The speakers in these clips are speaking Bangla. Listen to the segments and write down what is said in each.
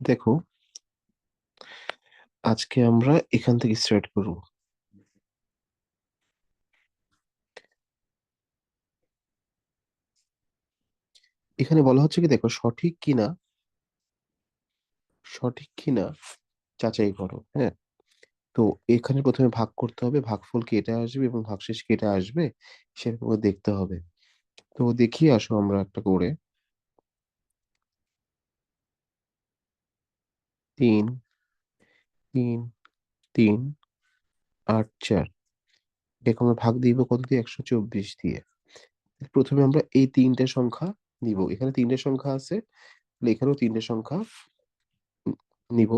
দেখো, আজকে আমরা এখান থেকে স্টার্ট করব। এখানে বলা হচ্ছে কি, দেখো, সঠিক কিনা সঠিক কিনা যাচাই করো হ্যাঁ? তো এখানে প্রথমে ভাগ করতে হবে, ভাগফল কি এটা আসবে এবং ভাগশেষ কি এটা আসবে, সেরকম দেখতে হবে। তো দেখি, আসো আমরা একটা করে। তিন তিন তিন, আট, চার। এটাকে আমরা ভাগ দিব কত দিয়ে? একশো চব্বিশ দিয়ে। প্রথমে আমরা এই তিনটে সংখ্যা নিব। এখানে তিনটে সংখ্যা আছে এখানেও তিনটে সংখ্যা নিব।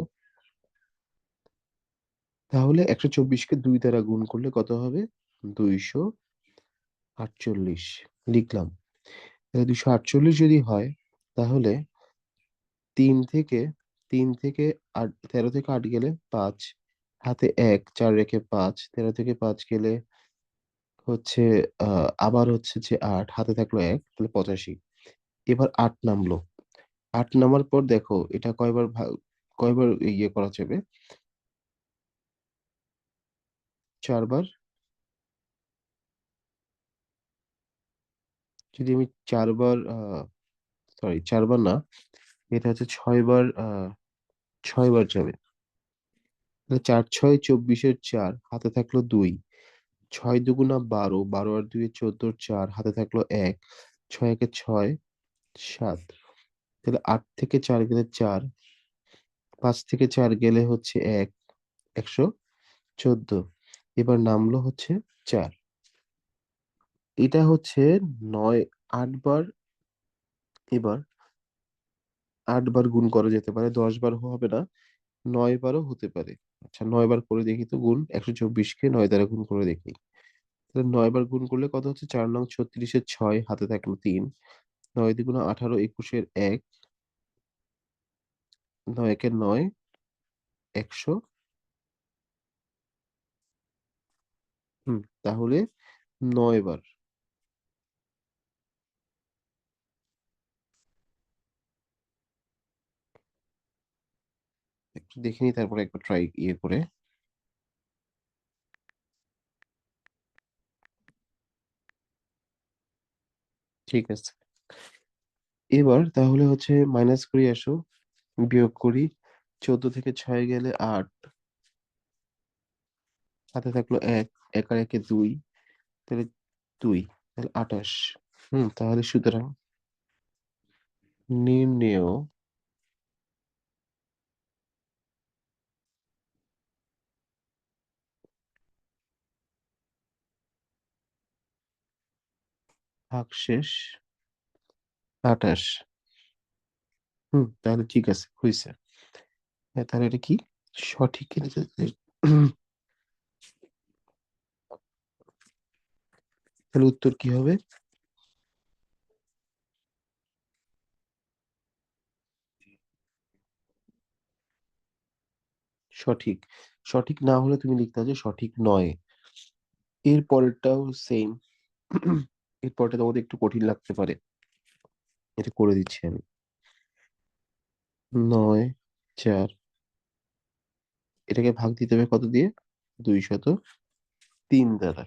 তাহলে একশো চব্বিশকে দুই দ্বারা গুণ করলে কত হবে? দুইশো আটচল্লিশ। লিখলাম। তাহলে দুইশো আটচল্লিশ যদি হয়, তাহলে তিন থেকে তিন থেকে আট, তেরো থেকে আট গেলে পাঁচ, হাতে এক, চার রেখে পাঁচ, তেরো থেকে পাঁচ গেলে হচ্ছে আবার হচ্ছে যে আট, হাতে থাকল এক, তাহলে পঁচাশি। এবার আট নামলো। আট নামার পর দেখো, এটা কয়বার কয়বার ইয়ে করা যাবে? চারবার যদি আমি চারবার সরি চারবার না, এটা হচ্ছে ছয়বার ছয়বার যাবে। তাহলে চার, ছয়, চব্বিশের চার, হাতে থাকল দুই। ছয় দুগুণা বারো বারো আর দুই চোদ্দোর চার, হাতে থাকল এক। ছয় একে ছয়, সাত। তাহলে আট থেকে চার গেলে চার। পাঁচ থেকে চার গেলে হচ্ছে এক। একশো চোদ্দ। এবার নামলো হচ্ছে চার। এটা হচ্ছে নয় আটবার এবার আটবার গুণ করা যেতে পারে, দশ বার হবে না, নয় বারও হতে পারে। আচ্ছা নয় বার করে দেখি তো গুণ, একশো চব্বিশকে নয় দ্বারা গুণ করে দেখি। তাহলে নয় বার গুণ করলে কত হচ্ছে? চার নং ছত্রিশের ছয়, হাতে থাকল তিন। নয় দ্বিগুণ আঠারো, একুশের এক। নয় একের নয়, একশো। হুম, তাহলে নয় বার। একটু দেখে নিই, তারপরে একবার ট্রাই ইয়ে করে। ঠিক আছে। এবার তাহলে হচ্ছে মাইনাস করি আসো বিয়োগ করি চোদ্দ থেকে ছয় গেলে আট। হাতে থাকল এক এক আর একে দুই, তাহলে দুই, তাহলে আঠাশ। হুম, তাহলে সুতরাং নির্ণেয় ভাগশেষ আঠাশ হুম, তাহলে ঠিক আছে হয়েছে হ্যাঁ তাহলে এটা কি? সঠিক তাহলে উত্তর কি হবে? সঠিক। সঠিক না হলে তুমি লিখতে যে সঠিক নয়। এর পরেরটাও সেম এর পরটা তোমাদের একটু কঠিন লাগতে পারে। এটা করে দিচ্ছি আমি। নয়, চার। এটাকে ভাগ দিতে হবে কত দিয়ে? দুইশত তিন দ্বারা।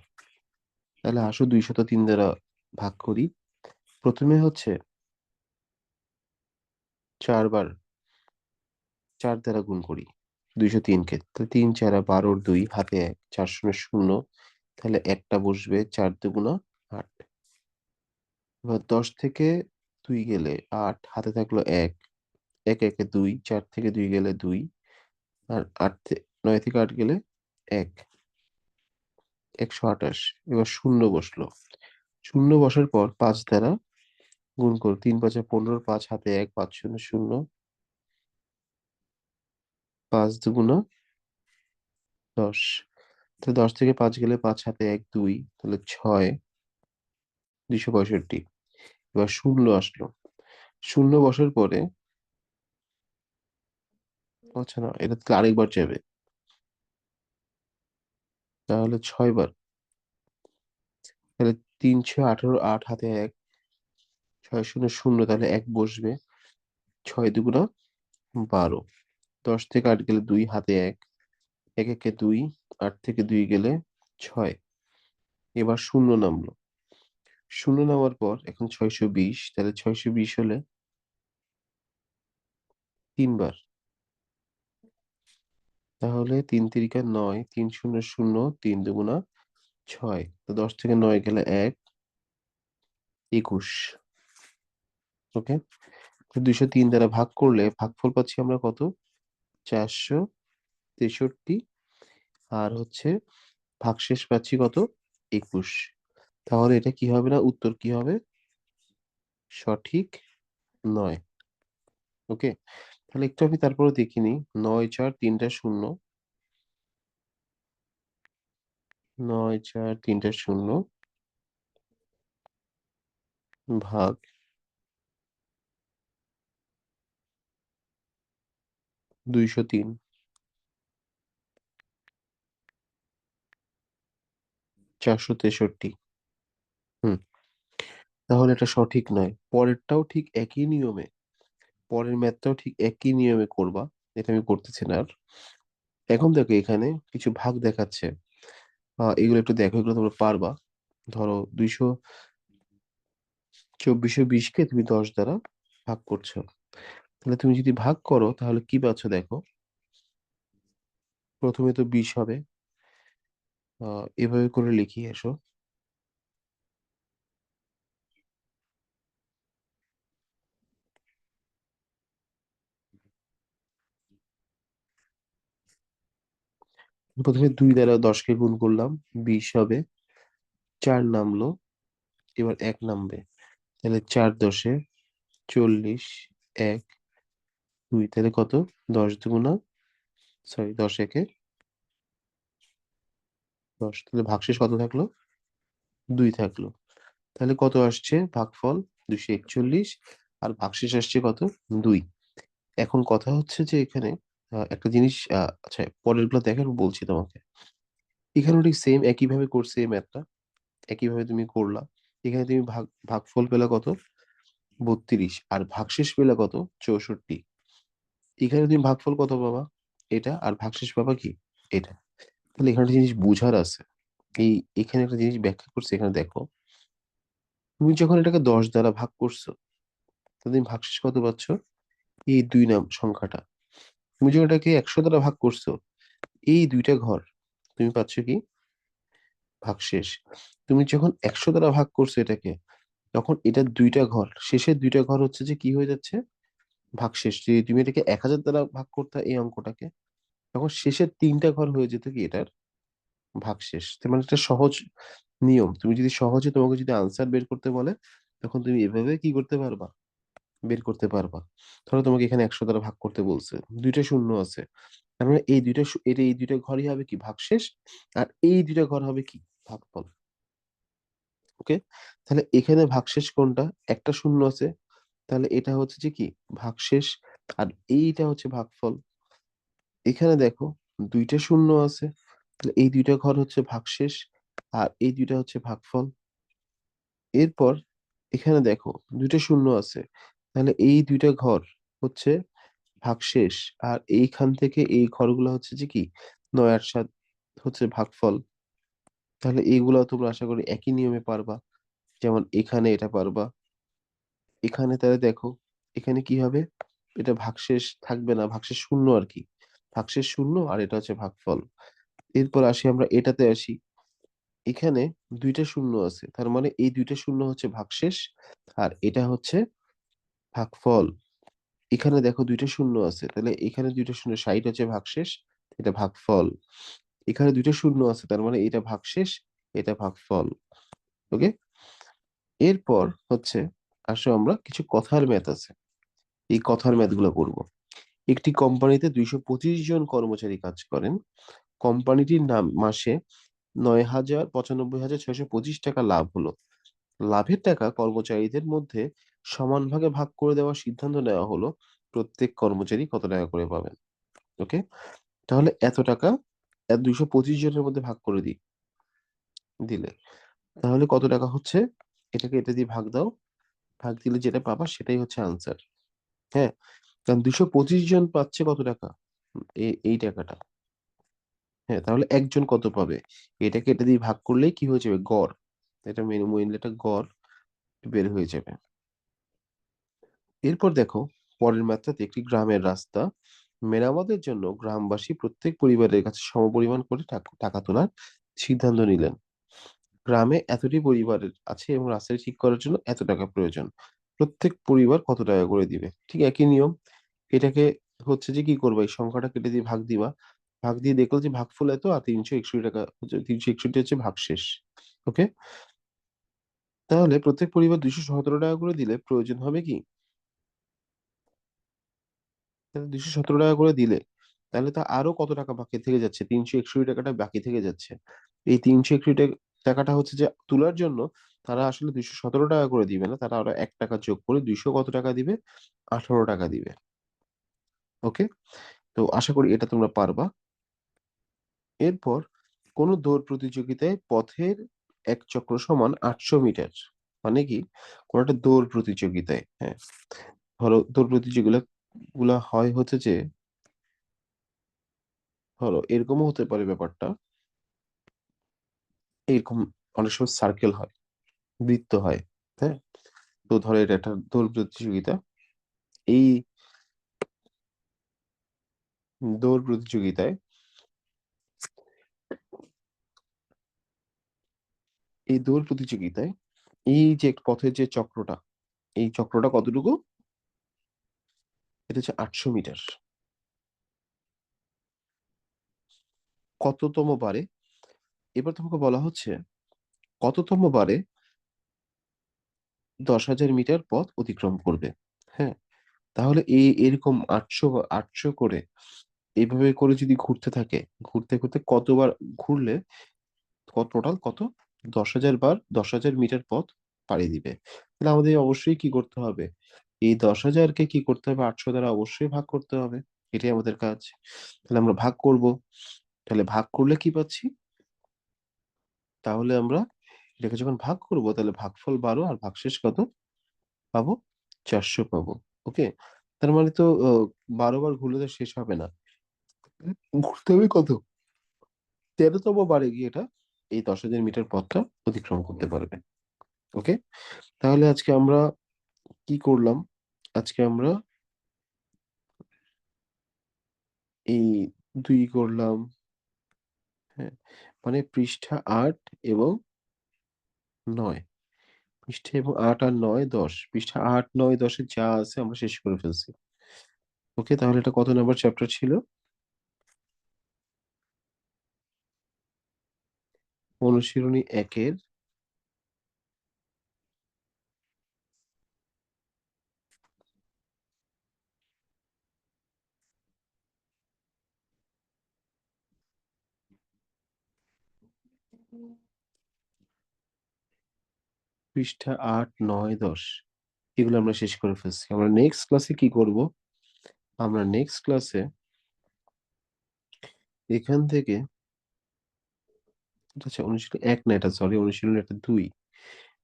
তাহলে আসো দুইশত তিন দ্বারা ভাগ করি। প্রথমে হচ্ছে চারবার চার দ্বারা গুণ করি দুইশো তিনকে। তাহলে তিন, চারা বারোর দুই, হাতে এক, চার শূন্য শূন্য। তাহলে একটা বসবে চার দুগুণা এবার দশ থেকে দুই গেলে আট, হাতে থাকল এক। এক, একে দুই, চার থেকে দুই গেলে দুই, আর আট নয় থেকে আট গেলে এক। একশো আঠাশ। এবার শূন্য বসল। শূন্য বসার পর পাঁচ দ্বারা গুণ করো, তিন পাঁচে পনেরো, পাঁচ হাতে এক, পাঁচ শূন্য শূন্য। পাঁচ দুগুণা দশ। তাহলে দশ থেকে পাঁচ গেলে পাঁচ হাতে এক, দুই, তাহলে ছয়। দুইশো পঁয়ষট্টি। এবার শূন্য আসলো। শূন্য বসার পরে আচ্ছা না, এটা তাহলে আরেকবার যাবে তাহলে ছয় বার তাহলে তিন, ছয়, আঠারো, আট, হাতে এক, ছয়, শূন্য শূন্য, তাহলে এক বসবে। ছয় দুগুণা বারো। দশ থেকে আট গেলে দুই, হাতে এক। এক, একে দুই, আট থেকে দুই গেলে ছয়। এবার শূন্য নামলো। শূন্য নামার পর এখন ছয়শো বিশ, তাহলে ছয়শো বিশ হলে তিনবার। তাহলে তিন তিরিকা নয়, তিন শূন্য শূন্য, তিন দুগুণা ছয়। তো দশ থেকে নয় গেলে এক, একুশ। ওকে? দুইশো তিন দ্বারা ভাগ করলে ভাগফল পাচ্ছি আমরা কত? চারশো তেষট্টি। আর হচ্ছে ভাগশেষ পাচ্ছি কত? একুশ। তাহলে এটা কি হবে না? উত্তর কি হবে? সঠিক নয়। ওকে? তাহলে একটু আমি তারপরে দেখিনি নয়, চার, তিনটা শূন্য। নয়, চার, তিনটা শূন্য। ভাগ। দুইশো তিন। চারশো তেষট্টি। তাহলে এটা সঠিক নয়। পরেরটাও ঠিক একই নিয়মে, পরের ম্যাথটাও ঠিক একই নিয়মে করবা। এটা আমি করতেছি না আর। এখন দেখো এখানে কিছু ভাগ দেখাচ্ছে। এগুলো একটু দেখো, এগুলো তোমরা পারবা। ধরো দুইশো চব্বিশশো বিশকে তুমি দশ দ্বারা ভাগ করছ। তাহলে তুমি যদি ভাগ করো, তাহলে কি পাচ্ছ দেখো? প্রথমে তো বিশ হবে। আহ এভাবে করে লিখি এসো। প্রথমে দুই দ্বারা দশকে গুণ করলাম, বিশ হবে। চার নামলো, এবার এক নামবে। তাহলে চার দশে চল্লিশ, এক, দুই, তাহলে কত? দশ দুগুণা সরি দশ একে দশ। তাহলে ভাগশেষ কত থাকল? দুই থাকল। তাহলে কত আসছে? ভাগফল দুইশো একচল্লিশ, আর ভাগশেষ আসছে কত? দুই। এখন কথা হচ্ছে যে এখানে আহ, একটা জিনিস আহ, আচ্ছা পরেরগুলো দেখেন বলছি তোমাকে। এখানে ঠিক সেম একইভাবে করছে এই ম্যাথটা একই ভাবে তুমি করলা। এখানে তুমি ভাগ ভাগফল পেলা কত? বত্রিশ। আর ভাগশেষ পেলা কত? চৌষট্টি। এখানে তুমি ভাগফল কত পাবা? এটা। আর ভাগশেষ পাবা কি? এটা। তাহলে এখানে একটা জিনিস বুঝার আছে। এই এখানে একটা জিনিস ব্যাখ্যা করছে এখানে দেখো। তুমি যখন এটাকে দশ দ্বারা ভাগ করছ তুমি ভাগশেষ কত পাচ্ছ? এই দুই নাম সংখ্যাটা। তুমি যখন এটাকে একশো দ্বারা ভাগ করছ, এই দুইটা ঘর তুমি পাচ্ছ কি? ভাগশেষ তুমি যখন একশো দ্বারা ভাগ করছ এটাকে, তখন এটা দুইটা ঘর, শেষের দুইটা ঘর হচ্ছে যে কি হয়ে যাচ্ছে? ভাগশেষ যদি তুমি এটাকে এক হাজার দ্বারা ভাগ করতে এই অঙ্কটাকে, তখন শেষের তিনটা ঘর হয়ে যেত কি? এটার ভাগশেষ মানে একটা সহজ নিয়ম। তুমি যদি সহজে তোমাকে যদি আনসার বের করতে বলে, তখন তুমি এভাবে কি করতে পারবা? বের করতে পারবা। ধরো তোমাকে এখানে একশো দ্বারা ভাগ করতে বলছে, দুইটা শূন্য আছে। তার মানে এই দুইটা এটা এই দুইটা ঘরই হবে কি ভাগশেষ আর এই দুইটা ঘর হবে কি ভাগফল ওকে? তাহলে এখানে ভাগশেষ কোনটা? একটা শূন্য আছে। তাহলে এটা হচ্ছে যে কি? ভাগশেষ আর এইটা হচ্ছে ভাগফল এখানে দেখো দুইটা শূন্য আছে। তাহলে এই দুইটা ঘর হচ্ছে ভাগশেষ আর এই দুইটা হচ্ছে ভাগফল এরপর এখানে দেখো দুইটা শূন্য আছে। তাহলে এই দুইটা ঘর হচ্ছে ভাগশেষ। আর এইখান থেকে এই ঘরগুলো হচ্ছে যে কি? নয় আর সাত হচ্ছে ভাগফল। তাহলে এইগুলা তোমরা আশা করি একই নিয়মে পারবা। যেমন এখানে এটা পারবা। এখানে তাহলে দেখো, এখানে কি হবে? এটা ভাগশেষ থাকবে না, ভাগশেষ শূন্য আর কি। ভাগশেষ শূন্য আর এটা হচ্ছে ভাগফল। এরপর আসি আমরা, এটাতে আসি। এখানে দুইটা শূন্য আছে, তার মানে এই দুইটা শূন্য হচ্ছে ভাগশেষ আর এটা হচ্ছে ভাগফল, এখানে দেখো দুইটা শূন্য আছে, তাহলে এখানে দুইটা শূন্য, ষাট হচ্ছে ভাগশেষ, এটা ভাগফল। এখানে দুইটা শূন্য আছে, তার মানে এটা ভাগশেষ, এটা ভাগফল ওকে এরপর হচ্ছে আসো আমরা কিছু কথার ম্যাথ আছে, এই কথার ম্যাথগুলো করব একটি কোম্পানিতে দুইশো পঁচিশ জন কর্মচারী কাজ করেন, কোম্পানিটির নাম, মাসে নয় হাজার পঁচানব্বই হাজার ছয়শো পঁচিশ টাকা লাভ হলো। লাভের টাকা কর্মচারীদের মধ্যে সমান ভাগে ভাগ করে দেওয়ার সিদ্ধান্ত নেওয়া হলো প্রত্যেক কর্মচারী কত টাকা করে পাবেন ওকে তাহলে এত টাকা দুইশো পঁচিশ জনের মধ্যে ভাগ করে দিই, দিলে। তাহলে কত টাকা হচ্ছে? এটাকে এটা দিয়ে ভাগ দাও, ভাগ দিলে যেটা পাবা সেটাই হচ্ছে আনসার হ্যাঁ? কারণ দুশো পঁচিশ জন পাচ্ছে কত টাকা? এই টাকাটা হ্যাঁ? তাহলে একজন কত পাবে? এটাকে এটা দিয়ে ভাগ করলেই কি হয়ে যাবে? গড়। এটা মেনলি এটা গড় বের হয়ে যাবে। এরপর দেখো, পরের ম্যাথটাতে একটি গ্রামের রাস্তা। মেরামতের জন্য গ্রামবাসী প্রত্যেক পরিবারের কাছে সমপরিমাণ করে টাকা তোলার সিদ্ধান্ত নিলেন। গ্রামে এতটি পরিবার আছে এবং রাস্তাটি ঠিক করার জন্য এত টাকা প্রয়োজন। প্রত্যেক পরিবার কত টাকা করে দিবে? ঠিক একই নিয়ম। এটাকে হচ্ছে যে কি করবা? এই সংখ্যাটা কেটে দিয়ে ভাগ দিবা। ভাগ দিয়ে দেখল যে ভাগফল এত আর তিনশো একষট্টি টাকা, তিনশো একষট্টি হচ্ছে ভাগশেষ। ওকে তাহলে প্রত্যেক পরিবার দুইশো সতেরো টাকা করে দিলে প্রয়োজন হবে কি? দুইশো সতেরো টাকা করে দিলে, তাহলে তো আরও কত টাকা বাকি থেকে যাচ্ছে? তিনশো একষট্টি টাকাটা বাকি থেকে যাচ্ছে। এই তিনশো একষট্টি টাকাটা হচ্ছে যে তোলার জন্য তারা আসলে দুইশো সতেরো টাকা করে দিবে না, তারা আরও এক টাকা যোগ করে দুইশো কত টাকা দিবে? আঠারো টাকা দিবে। ওকে? তো আশা করি এটা তোমরা পারবা। এরপর কোন দৌড় প্রতিযোগিতায় পথের এক চক্র সমান আটশো মিটার। মানে কি? কোন একটা দৌড় প্রতিযোগিতায় হ্যাঁ। ধরো দৌড় প্রতিযোগিতা গুলা হয় হচ্ছে যে ধরো এরকমও হতে পারে ব্যাপারটা। এরকম অনেক সময় সার্কেল হয়, বৃত্ত হয় হ্যাঁ। তো ধরো এটা একটা দৌড় প্রতিযোগিতা। এই দৌড় প্রতিযোগিতায় এই দৌড় প্রতিযোগিতায় এই যে পথের যে চক্রটা, এই চক্রটা কতটুকু? এটা হচ্ছে আটশো মিটার। কততম বারে? এবার তোমাকে বলা হচ্ছে, কততম বারে দশ হাজার মিটার পথ অতিক্রম করবে? হ্যাঁ তাহলে এই এরকম আটশো আটশো করে এইভাবে করে যদি ঘুরতে থাকে, ঘুরতে ঘুরতে কতবার ঘুরলে টোটাল কত? দশ হাজার বার দশ হাজার মিটার পথ পাড়ি দিবে। তাহলে আমাদের অবশ্যই কি করতে হবে? এই দশ হাজারকে কি করতে হবে? আটশো দ্বারা অবশ্যই ভাগ করতে হবে। এটাই আমাদের কাজ। তাহলে আমরা ভাগ করব। তাহলে ভাগ করলে কি পাচ্ছি? তাহলে আমরা এটাকে যখন ভাগ করব, তাহলে ভাগফল বারো আর ভাগশেষ কত? পাবো? চারশো পাবো। ওকে? তার মানে তো বারো বার ঘুরলে তো শেষ হবে না। ঘুরতে হবে কত? তেরোতম বারে গিয়ে এটা এই দশ হাজার মিটার পথটা অতিক্রম করতে পারবে। ওকে? তাহলে আজকে আমরা কি করলাম? আজকে আমরা এই দুই করলাম হ্যাঁ মানে পৃষ্ঠা আট এবং নয়। পৃষ্ঠা এবং আট আর নয় দশ। পৃষ্ঠা আট, নয় দশে যা আছে আমরা শেষ করে ফেলছি। ওকে, তাহলে এটা কত নাম্বার চ্যাপ্টার ছিল? অনুশীলনী একের পৃষ্ঠা আট, নয়, দশ, এগুলো আমরা শেষ করে ফেলছি। আমরা নেক্সট ক্লাসে কি করব? আমরা নেক্সট ক্লাসে এখান থেকে আচ্ছা অনুশীলন, এক না এটা সরি অনুশীলন এটা দুই।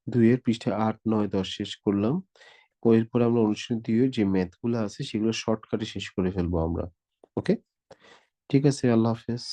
দুইয়ের পৃষ্ঠা আট, নয়, দশ শেষ করলাম। এরপর আমরা অনুশীলন দুইয়ের যে ম্যাথগুলো আছে, সেগুলো শর্টকাটে শেষ করে ফেলব আমরা। ওকে ঠিক আছে, আল্লাহ হাফেজ।